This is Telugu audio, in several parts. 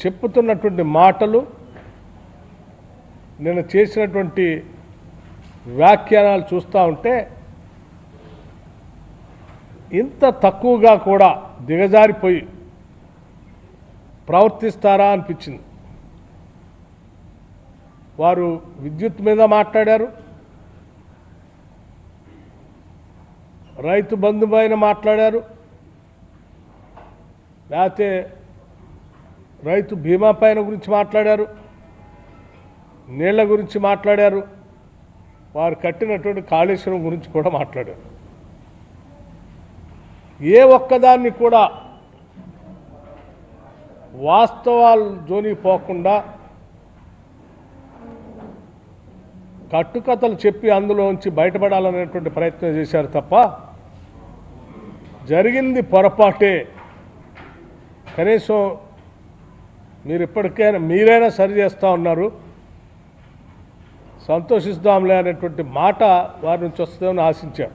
చెప్పుతున్నటువంటి మాటలు నేను చేసినటువంటి వ్యాఖ్యానాలు చూస్తూ ఉంటే ఇంత తక్కువగా కూడా దిగజారిపోయి ప్రవర్తిస్తారా అనిపించింది. వారు విద్యుత్ మీద మాట్లాడారు రైతు బంధు పైన మాట్లాడారు లేకపోతే రైతు బీమా పైన గురించి మాట్లాడారు నీళ్ళ గురించి మాట్లాడారు వారు కట్టినటువంటి కాళేశ్వరం గురించి కూడా మాట్లాడారు. ఏ ఒక్కదాన్ని కూడా వాస్తవాలు జోని పోకుండా కట్టుకథలు చెప్పి అందులోంచి బయటపడాలనేటువంటి ప్రయత్నం చేశారు తప్ప జరిగింది పొరపాటే. కనీసం మీరు ఇప్పటికైనా మీరైనా సరి చేస్తూ ఉన్నారు. సంతోషిస్తాంలే అనేటువంటి మాట వారి నుంచి వస్తుందని ఆశించాం.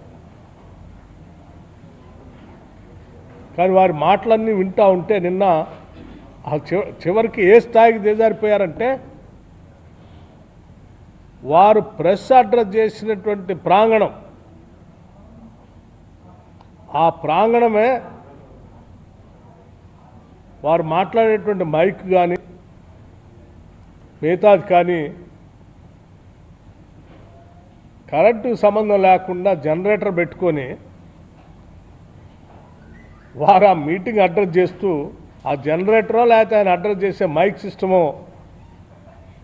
కానీ వారి మాటలన్నీ వింటూ ఉంటే నిన్న ఆ చివ- చివరికి ఏ స్థాయికి దిగజారిపోయారంటే వారు ప్రెస్ అడ్రస్ చేసినటువంటి ప్రాంగణం. ఆ ప్రాంగణమే వారు మాట్లాడేటువంటి మైక్ కానీ మిగతాది కానీ కరెంటు సంబంధం లేకుండా జనరేటర్ పెట్టుకొని వారు ఆ మీటింగ్ అడ్రస్ చేస్తూ ఆ జనరేటరో లేకపోతే ఆయన అడ్రస్ చేసే మైక్ సిస్టమో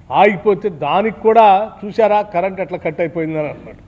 ఆగిపోతే దానికి కూడా చూసారా కరెంట్ ఎట్లా కట్ అయిపోయిందని అన్నాడు.